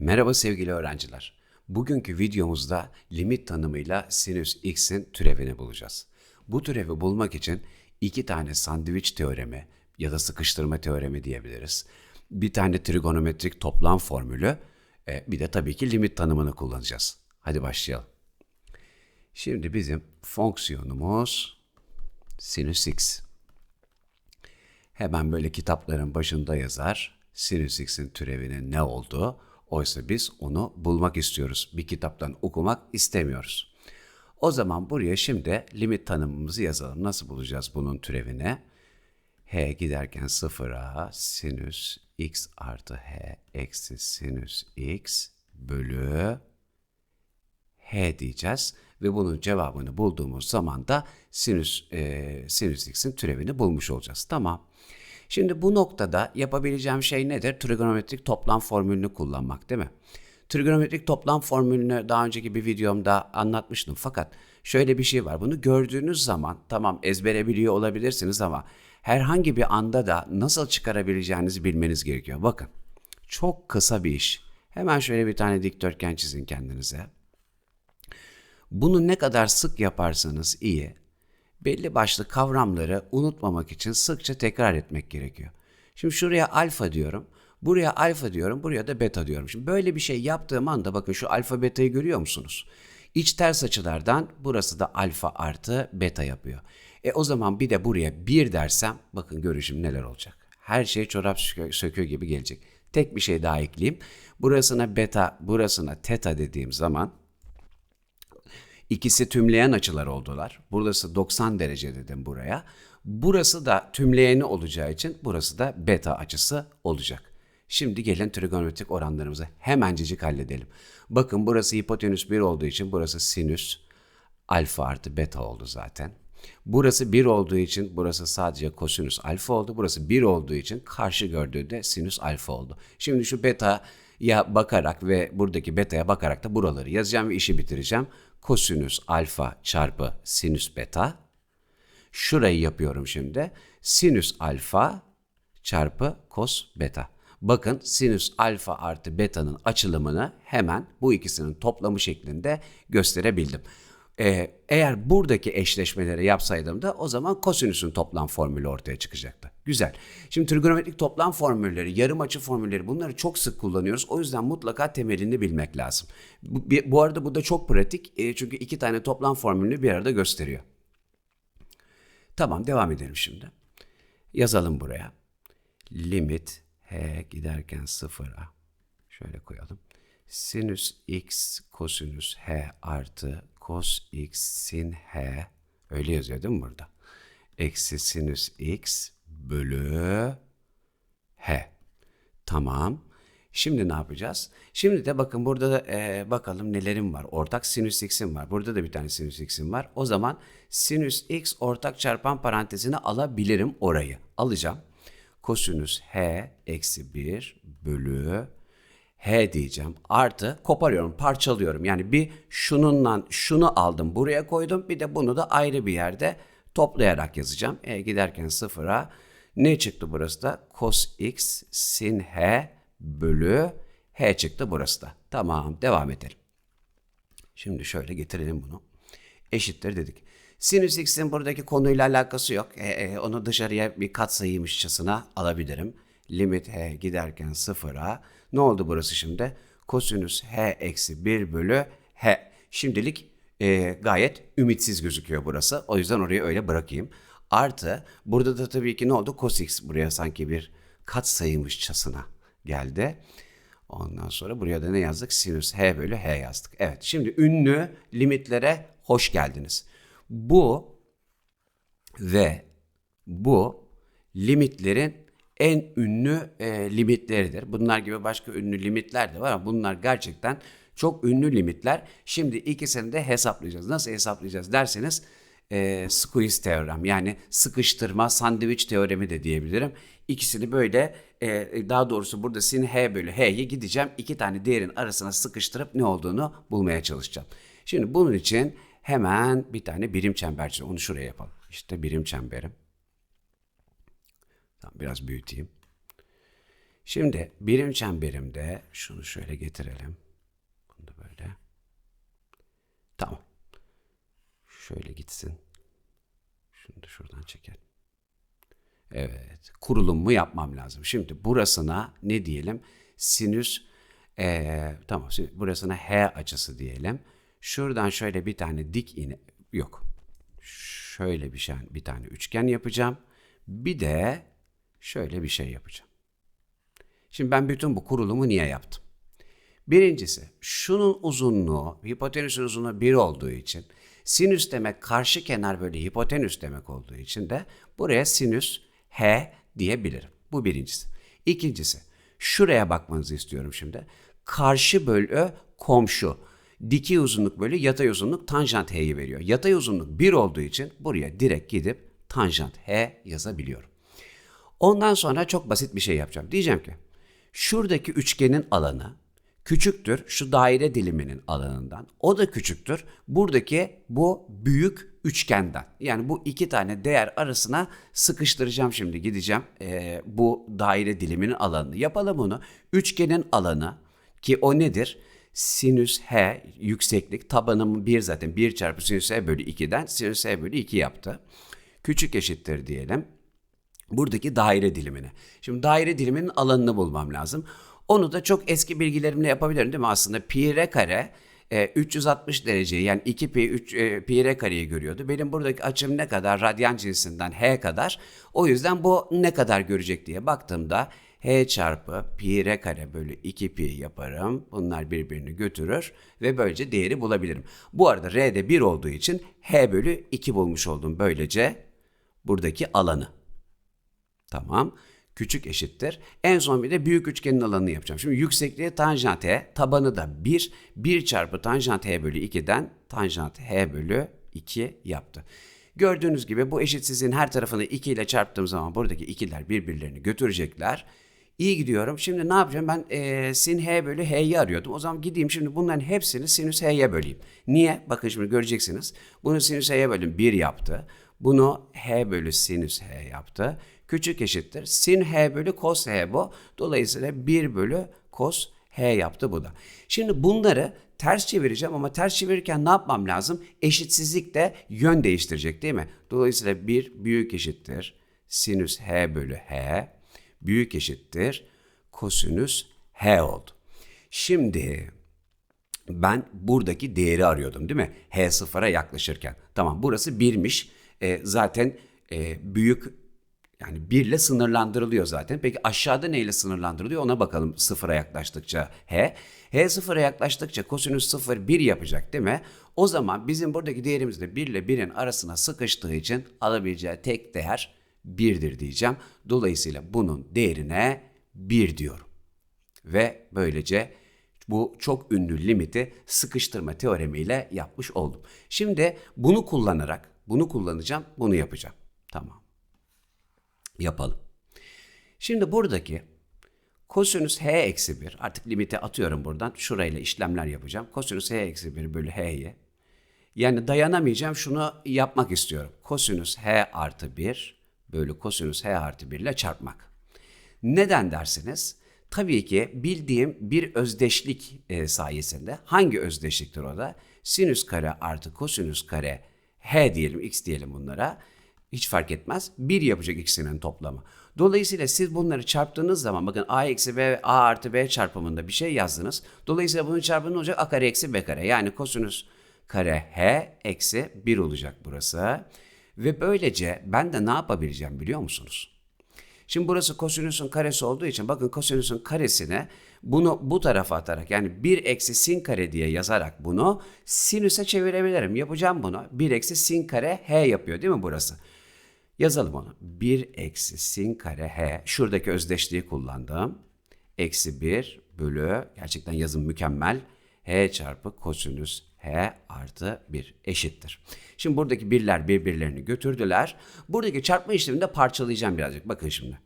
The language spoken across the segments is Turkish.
Merhaba sevgili öğrenciler. Bugünkü videomuzda limit tanımıyla sinüs x'in türevini bulacağız. Bu türevi bulmak için iki tane sandviç teoremi ya da sıkıştırma teoremi diyebiliriz. Bir tane trigonometrik toplam formülü, e, bir de tabii ki limit tanımını kullanacağız. Hadi başlayalım. Şimdi bizim fonksiyonumuz sinüs x. Hemen böyle kitapların başında yazar. Sinüs x'in türevinin ne olduğu. Oysa biz onu bulmak istiyoruz. Bir kitaptan okumak istemiyoruz. O zaman buraya şimdi limit tanımımızı yazalım. Nasıl bulacağız bunun türevini? h giderken sıfıra sinüs x artı h eksi sinüs x bölü h diyeceğiz ve bunun cevabını bulduğumuz zaman da sinüs e, sinüs x'in türevini bulmuş olacağız. Tamam. Şimdi bu noktada yapabileceğim şey nedir? Trigonometrik toplam formülünü kullanmak değil mi? Trigonometrik toplam formülünü daha önceki bir videomda anlatmıştım fakat şöyle bir şey var. Bunu gördüğünüz zaman tamam ezbere biliyor olabilirsiniz ama herhangi bir anda da nasıl çıkarabileceğinizi bilmeniz gerekiyor. Bakın çok kısa bir iş. Hemen şöyle bir tane dikdörtgen çizin kendinize. Bunu ne kadar sık yaparsanız iyi, belli başlı kavramları unutmamak için sıkça tekrar etmek gerekiyor. Şimdi şuraya alfa diyorum, buraya alfa diyorum, buraya da beta diyorum. Şimdi böyle bir şey yaptığım anda bakın şu alfa betayı görüyor musunuz? İç ters açılardan burası da alfa artı beta yapıyor. E o zaman bir de buraya 1 dersem bakın görüşüm neler olacak. Her şey çorap söküyor gibi gelecek. Tek bir şey daha ekleyeyim. Burasına beta, burasına teta dediğim zaman İkisi tümleyen açılar oldular. Burası 90 derece dedim buraya. Burası da tümleyeni olacağı için burası da beta açısı olacak. Şimdi gelin trigonometrik oranlarımızı hemencecik halledelim. Bakın burası hipotenüs 1 olduğu için burası sinüs alfa artı beta oldu zaten. Burası 1 olduğu için burası sadece kosinüs alfa oldu. Burası 1 olduğu için karşı gördüğü de sinüs alfa oldu. Şimdi şu beta ya bakarak ve buradaki beta'ya bakarak da buraları yazacağım ve işi bitireceğim. Kosinüs alfa çarpı sinüs beta. Şurayı yapıyorum şimdi. Sinüs alfa çarpı kos beta. Bakın sinüs alfa artı beta'nın açılımını hemen bu ikisinin toplamı şeklinde gösterebildim. Ee, eğer buradaki eşleşmeleri yapsaydım da o zaman kosinüsün toplam formülü ortaya çıkacaktı. Güzel. Şimdi trigonometrik toplam formülleri, yarım açı formülleri bunları çok sık kullanıyoruz. O yüzden mutlaka temelini bilmek lazım. Bu, bu arada bu da çok pratik e, çünkü iki tane toplam formülünü bir arada gösteriyor. Tamam devam edelim şimdi. Yazalım buraya. Limit h giderken sıfıra şöyle koyalım. Sinüs x kosinüs h artı cos x sin h öyle yazıyor değil mi burada? Eksi sinüs x bölü h. Tamam. Şimdi ne yapacağız? Şimdi de bakın burada da e, bakalım nelerim var. Ortak sinüs x'im var. Burada da bir tane sinüs x'im var. O zaman sinüs x ortak çarpan parantezine alabilirim orayı. Alacağım. Kosinüs h eksi 1 bölü H diyeceğim. Artı koparıyorum, parçalıyorum. Yani bir şununla şunu aldım buraya koydum. Bir de bunu da ayrı bir yerde toplayarak yazacağım. E giderken sıfıra ne çıktı burası da? Cos x sin h bölü h çıktı burası da. Tamam devam edelim. Şimdi şöyle getirelim bunu. Eşittir dedik. Sinüs x'in buradaki konuyla alakası yok. E, e, onu dışarıya bir katsayıymışçasına alabilirim. Limit h giderken sıfıra ne oldu burası şimdi? Kosinüs h eksi 1 bölü h. Şimdilik e, gayet ümitsiz gözüküyor burası. O yüzden orayı öyle bırakayım. Artı burada da tabii ki ne oldu? Cos x buraya sanki bir kat sayıymışçasına geldi. Ondan sonra buraya da ne yazdık? Sinüs h bölü h yazdık. Evet şimdi ünlü limitlere hoş geldiniz. Bu ve bu limitlerin en ünlü e, limitleridir. Bunlar gibi başka ünlü limitler de var ama bunlar gerçekten çok ünlü limitler. Şimdi ikisini de hesaplayacağız. Nasıl hesaplayacağız derseniz e, squeeze teorem yani sıkıştırma sandviç teoremi de diyebilirim. İkisini böyle e, daha doğrusu burada sin h bölü h'ye gideceğim. İki tane değerin arasına sıkıştırıp ne olduğunu bulmaya çalışacağım. Şimdi bunun için hemen bir tane birim çember çizelim. Onu şuraya yapalım. İşte birim çemberim. Tamam, biraz büyüteyim. Şimdi birim çemberimde şunu şöyle getirelim. Bunu da böyle. Tamam. Şöyle gitsin. Şunu da şuradan çekelim. Evet. Kurulumu yapmam lazım. Şimdi burasına ne diyelim? Sinüs ee, tamam. Burasına H açısı diyelim. Şuradan şöyle bir tane dik iğne yok. Şöyle bir şey bir tane üçgen yapacağım. Bir de şöyle bir şey yapacağım. Şimdi ben bütün bu kurulumu niye yaptım? Birincisi şunun uzunluğu hipotenüsün uzunluğu 1 olduğu için sinüs demek karşı kenar böyle hipotenüs demek olduğu için de buraya sinüs H diyebilirim. Bu birincisi. İkincisi şuraya bakmanızı istiyorum şimdi. Karşı bölü komşu. Dikey uzunluk bölü yatay uzunluk tanjant H'yi veriyor. Yatay uzunluk 1 olduğu için buraya direkt gidip tanjant H yazabiliyorum. Ondan sonra çok basit bir şey yapacağım. Diyeceğim ki şuradaki üçgenin alanı küçüktür şu daire diliminin alanından. O da küçüktür buradaki bu büyük üçgenden. Yani bu iki tane değer arasına sıkıştıracağım şimdi gideceğim e, bu daire diliminin alanını. Yapalım bunu. Üçgenin alanı ki o nedir? Sinüs H yükseklik tabanım 1 zaten 1 çarpı sinüs H bölü 2'den sinüs H bölü 2 yaptı. Küçük eşittir diyelim buradaki daire dilimini. Şimdi daire diliminin alanını bulmam lazım. Onu da çok eski bilgilerimle yapabilirim değil mi? Aslında pi r kare e, 360 dereceyi yani 2 pi 3 e, pi r kareyi görüyordu. Benim buradaki açım ne kadar? Radyan cinsinden h kadar. O yüzden bu ne kadar görecek diye baktığımda h çarpı pi r kare bölü 2 pi yaparım. Bunlar birbirini götürür ve böylece değeri bulabilirim. Bu arada r de 1 olduğu için h bölü 2 bulmuş oldum böylece buradaki alanı. Tamam. Küçük eşittir. En son bir de büyük üçgenin alanını yapacağım. Şimdi yüksekliği tanjant h, tabanı da 1. 1 çarpı tanjant h bölü 2'den tanjant h bölü 2 yaptı. Gördüğünüz gibi bu eşitsizliğin her tarafını 2 ile çarptığım zaman buradaki ikiler birbirlerini götürecekler. İyi gidiyorum. Şimdi ne yapacağım? Ben e, sin h bölü h'yi arıyordum. O zaman gideyim şimdi bunların hepsini sinüs h'ye böleyim. Niye? Bakın şimdi göreceksiniz. Bunu sinüs h'ye bölüm 1 yaptı. Bunu h bölü sinüs h yaptı küçük eşittir. Sin h bölü cos h bu. Dolayısıyla 1 bölü cos h yaptı bu da. Şimdi bunları ters çevireceğim ama ters çevirirken ne yapmam lazım? Eşitsizlik de yön değiştirecek değil mi? Dolayısıyla 1 büyük eşittir. Sinüs h bölü h büyük eşittir. Kosinüs h oldu. Şimdi ben buradaki değeri arıyordum değil mi? H sıfıra yaklaşırken. Tamam burası 1'miş. E, zaten e, büyük yani 1 ile sınırlandırılıyor zaten. Peki aşağıda neyle sınırlandırılıyor ona bakalım sıfıra yaklaştıkça h. h sıfıra yaklaştıkça kosinüs 0 1 yapacak değil mi? O zaman bizim buradaki değerimiz de 1 ile 1'in arasına sıkıştığı için alabileceği tek değer 1'dir diyeceğim. Dolayısıyla bunun değerine 1 diyorum. Ve böylece bu çok ünlü limiti sıkıştırma teoremiyle yapmış oldum. Şimdi bunu kullanarak bunu kullanacağım, bunu yapacağım. Tamam yapalım. Şimdi buradaki kosinüs h eksi 1 artık limite atıyorum buradan. Şurayla işlemler yapacağım. Kosinüs h eksi 1 bölü h'yi. Yani dayanamayacağım şunu yapmak istiyorum. Kosinüs h artı 1 bölü kosinüs h artı 1 ile çarpmak. Neden dersiniz? Tabii ki bildiğim bir özdeşlik e, sayesinde. Hangi özdeşliktir o da? Sinüs kare artı kosinüs kare h diyelim, x diyelim bunlara hiç fark etmez. 1 yapacak ikisinin toplamı. Dolayısıyla siz bunları çarptığınız zaman bakın a eksi b a artı b çarpımında bir şey yazdınız. Dolayısıyla bunun çarpımı ne olacak? a kare eksi b kare. Yani kosinüs kare h eksi 1 olacak burası. Ve böylece ben de ne yapabileceğim biliyor musunuz? Şimdi burası kosinüsün karesi olduğu için bakın kosinüsün karesine bunu bu tarafa atarak yani 1 eksi sin kare diye yazarak bunu sinüse çevirebilirim. Yapacağım bunu. 1 eksi sin kare h yapıyor değil mi burası? Yazalım onu. 1 eksi sin kare h. Şuradaki özdeşliği kullandım. Eksi 1 bölü gerçekten yazım mükemmel. h çarpı kosinüs h artı 1 eşittir. Şimdi buradaki birler birbirlerini götürdüler. Buradaki çarpma işlemini de parçalayacağım birazcık. Bakın şimdi.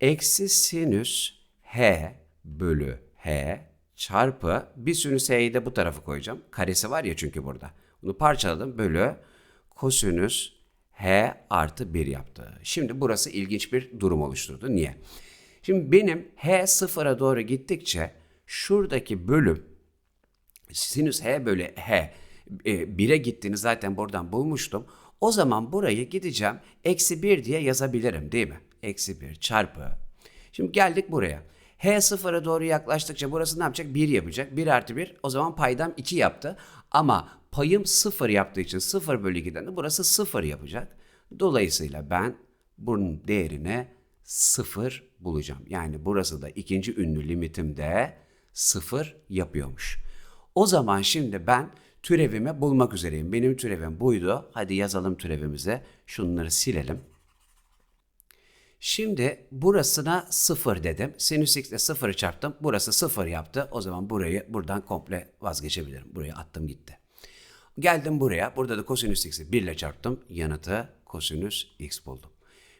Eksi sinüs h bölü h çarpı bir sinüs h'yi de bu tarafa koyacağım. Karesi var ya çünkü burada. Bunu parçaladım bölü kosinüs h artı 1 yaptı. Şimdi burası ilginç bir durum oluşturdu. Niye? Şimdi benim h sıfıra doğru gittikçe şuradaki bölüm sinüs h bölü h e, 1'e gittiğini zaten buradan bulmuştum. O zaman burayı gideceğim eksi 1 diye yazabilirim değil mi? Eksi 1 çarpı. Şimdi geldik buraya. H sıfıra doğru yaklaştıkça burası ne yapacak? 1 yapacak. 1 artı 1 o zaman paydam 2 yaptı. Ama payım 0 yaptığı için 0 bölü 2'den de burası 0 yapacak. Dolayısıyla ben bunun değerine 0 bulacağım. Yani burası da ikinci ünlü limitimde 0 yapıyormuş. O zaman şimdi ben türevimi bulmak üzereyim. Benim türevim buydu. Hadi yazalım türevimize. Şunları silelim. Şimdi burasına 0 dedim. Sinüs x ile 0'ı çarptım. Burası 0 yaptı. O zaman burayı buradan komple vazgeçebilirim. Buraya attım gitti. Geldim buraya. Burada da kosinüs x'i 1 ile çarptım. Yanıtı kosinüs x buldum.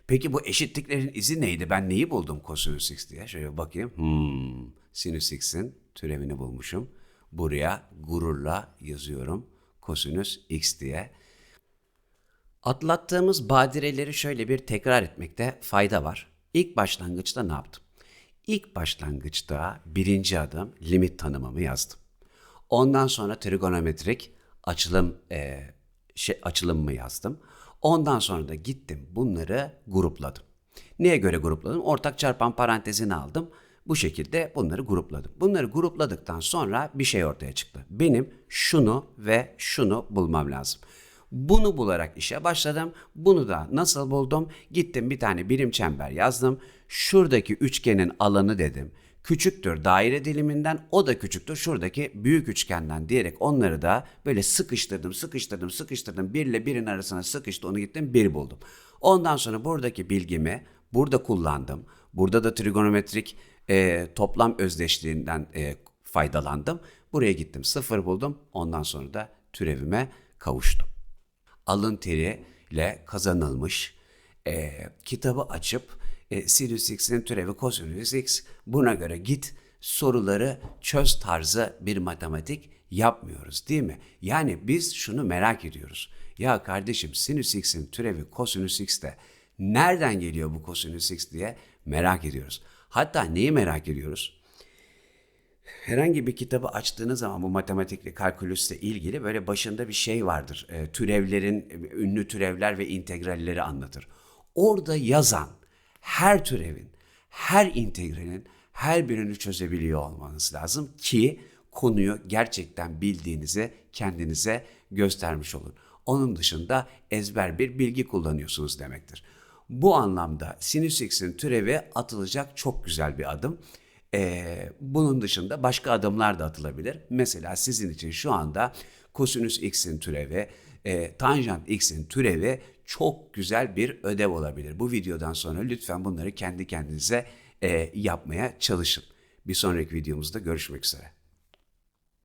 Peki bu eşitliklerin izi neydi? Ben neyi buldum kosinüs x diye? Şöyle bakayım. Hmm, sinüs x'in türevini bulmuşum. Buraya gururla yazıyorum. Kosinüs x diye. Atlattığımız badireleri şöyle bir tekrar etmekte fayda var. İlk başlangıçta ne yaptım? İlk başlangıçta birinci adım limit tanımımı yazdım. Ondan sonra trigonometrik açılım e, şey, açılımımı yazdım. Ondan sonra da gittim bunları grupladım. Neye göre grupladım? Ortak çarpan parantezini aldım. Bu şekilde bunları grupladım. Bunları grupladıktan sonra bir şey ortaya çıktı. Benim şunu ve şunu bulmam lazım. Bunu bularak işe başladım. Bunu da nasıl buldum? Gittim bir tane birim çember yazdım. Şuradaki üçgenin alanı dedim. Küçüktür daire diliminden o da küçüktür şuradaki büyük üçgenden diyerek onları da böyle sıkıştırdım sıkıştırdım sıkıştırdım. Bir ile birin arasına sıkıştı onu gittim bir buldum. Ondan sonra buradaki bilgimi burada kullandım. Burada da trigonometrik e, toplam özdeşliğinden e, faydalandım. Buraya gittim sıfır buldum. Ondan sonra da türevime kavuştum alın teriyle kazanılmış e, kitabı açıp e, sinüs x'in türevi kosinüs x buna göre git soruları çöz tarzı bir matematik yapmıyoruz değil mi? Yani biz şunu merak ediyoruz. Ya kardeşim sinüs x'in türevi kosinüs x de nereden geliyor bu kosinüs x diye merak ediyoruz. Hatta neyi merak ediyoruz? herhangi bir kitabı açtığınız zaman bu matematikle kalkülüsle ilgili böyle başında bir şey vardır. E, türevlerin, e, ünlü türevler ve integralleri anlatır. Orada yazan her türevin, her integralin her birini çözebiliyor olmanız lazım ki konuyu gerçekten bildiğinizi kendinize göstermiş olun. Onun dışında ezber bir bilgi kullanıyorsunuz demektir. Bu anlamda sinüs x'in türevi atılacak çok güzel bir adım. Ee, bunun dışında başka adımlar da atılabilir. Mesela sizin için şu anda kosinüs x'in türevi, e, tanjant x'in türevi çok güzel bir ödev olabilir. Bu videodan sonra lütfen bunları kendi kendinize e, yapmaya çalışın. Bir sonraki videomuzda görüşmek üzere.